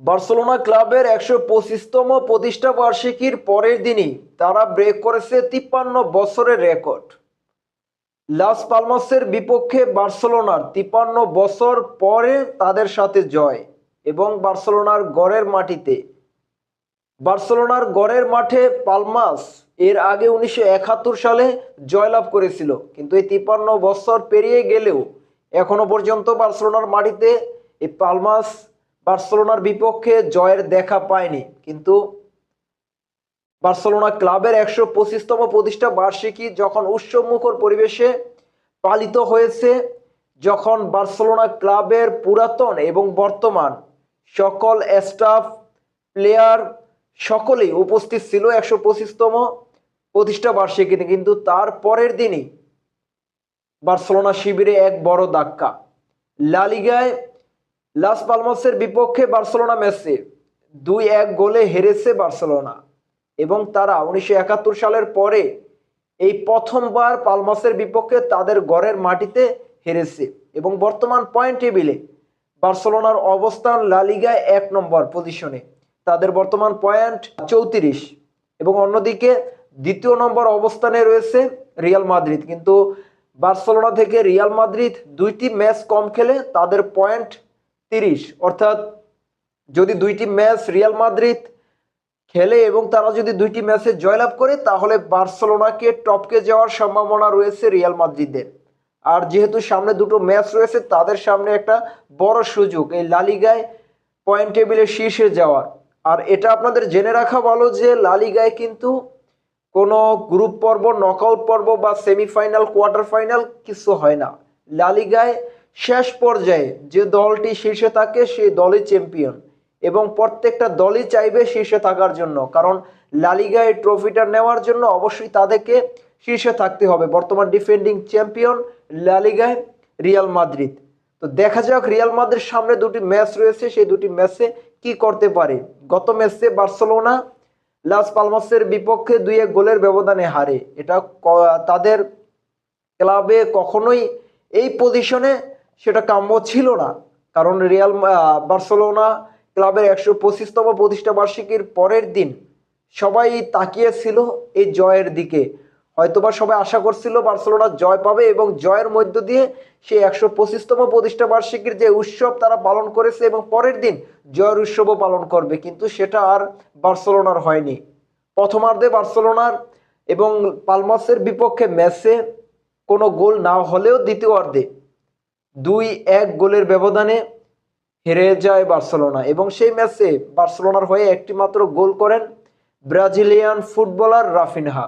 Barcelona ক্লাবের একশো পঁচিশতম প্রতিষ্ঠা বার্ষিকীর পরের দিনই তারা ব্রেক করেছে তিপ্পান্ন বছরের রেকর্ড লাস পালমাসের বিপক্ষে বার্সেলোনার তিপ্পান্ন বছর পরে তাদের সাথে জয় এবং বার্সেলোনার গড়ের মাটিতে। বার্সেলোনার গড়ের মাঠে পালমাস এর আগে উনিশশো একাত্তর সালে জয়লাভ করেছিল, কিন্তু এই তিপ্পান্ন বছর পেরিয়ে গেলেও এখনও পর্যন্ত বার্সেলোনার মাটিতে এই পালমাস বার্সেলোনার বিপক্ষে জয়ের দেখা পায়নি, কিন্তু বার্সেলোনা ক্লাবের একশো পঁচিশতম প্রতিষ্ঠা বার্ষিকী যখন উৎসবমুখর পরিবেশে পালিত হয়েছে, যখন বার্সেলোনা ক্লাবের পুরাতন এবং বর্তমান সকল স্টাফ, প্লেয়ার সকলেই উপস্থিত ছিল একশো পঁচিশতম প্রতিষ্ঠা বার্ষিকীতে, কিন্তু তার পরের দিনই বার্সেলোনা শিবিরে এক বড় ধাক্কা। লালিগায় লাস পালমাসের বিপক্ষে বার্সেলোনা ম্যাচে দুই এক গোলে হেরেছে বার্সেলোনা এবং তারা উনিশশো একাত্তর সালের পরে এই প্রথমবার পালমাসের বিপক্ষে তাদের গড়ের মাটিতে হেরেছে এবং বর্তমান পয়েন্ট টেবিলে বার্সেলোনার অবস্থান লালিগায় এক নম্বর পজিশনে। তাদের বর্তমান পয়েন্ট চৌত্রিশ এবং অন্যদিকে দ্বিতীয় নম্বর অবস্থানে রয়েছে রিয়াল মাদ্রিদ। কিন্তু বার্সেলোনা থেকে রিয়াল মাদ্রিদ দুইটি ম্যাচ কম খেলে তাদের পয়েন্ট তিরিশ। অর্থাৎ যদি দুইটি ম্যাচ রিয়াল মাদ্রিদ খেলে এবং তারা যদি দুইটি ম্যাচে জয়লাভ করে, তাহলে বার্সেলোনাকে টপকে যাওয়ার সম্ভাবনা রয়েছে রিয়াল মাদ্রিদের। আর যেহেতু সামনে দুটো ম্যাচ রয়েছে, তাদের সামনে একটা বড় সুযোগ, এই লালিগায় পয়েন্ট টেবিলের শীর্ষে যাওয়ার। আর এটা আপনাদের জেনে রাখা ভালো যে লালিগায় কিন্তু কোনো গ্রুপ পর্ব, নকআউট পর্ব বা সেমিফাইনাল, কোয়ার্টার ফাইনাল কিছু হয় না। লালিগায় শেষ পর্যায়ে যে দলটি শীর্ষে থাকে সেই দলই চ্যাম্পিয়ন এবং প্রত্যেকটা দলই চাইবে শীর্ষে থাকার জন্য। কারণ লালিগায় ট্রফিটা নেওয়ার জন্য অবশ্যই তাদেরকে শীর্ষে থাকতে হবে। বর্তমান ডিফেন্ডিং চ্যাম্পিয়ন লালিগায় রিয়াল মাদ্রিদ। তো দেখা যাক রিয়াল মাদ্রিদ সামনে দুটি ম্যাচ রয়েছে, সেই দুটি ম্যাচে কি করতে পারে। গত ম্যাচে বার্সেলোনা, লাস পালমাসের বিপক্ষে দুই এক গোলের ব্যবধানে হারে। এটা তাদের ক্লাবে কখনোই এই পজিশনে সেটা কাম্য ছিল না। কারণ রিয়াল বার্সেলোনা ক্লাবের একশো পঁচিশতম প্রতিষ্ঠা বার্ষিকীর পরের দিন সবাই তাকিয়েছিল এই জয়ের দিকে। হয়তোবা সবাই আশা করছিল বার্সেলোনা জয় পাবে এবং জয়ের মধ্য দিয়ে সেই একশো পঁচিশতম প্রতিষ্ঠা বার্ষিকীর যে উৎসব তারা পালন করেছে এবং পরের দিন জয়ের উৎসবও পালন করবে। কিন্তু সেটা আর বার্সেলোনার হয়নি। প্রথমার্ধে বার্সেলোনার এবং পালমাসের বিপক্ষে ম্যাচে কোনো গোল না হলেও দ্বিতীয় অর্ধে দুই এক গোলের ব্যবধানে হেরে যায় বার্সেলোনা এবং সেই ম্যাচে বার্সেলোনার হয়ে একটি মাত্র গোল করেন ব্রাজিলিয়ান ফুটবলার রাফিনহা।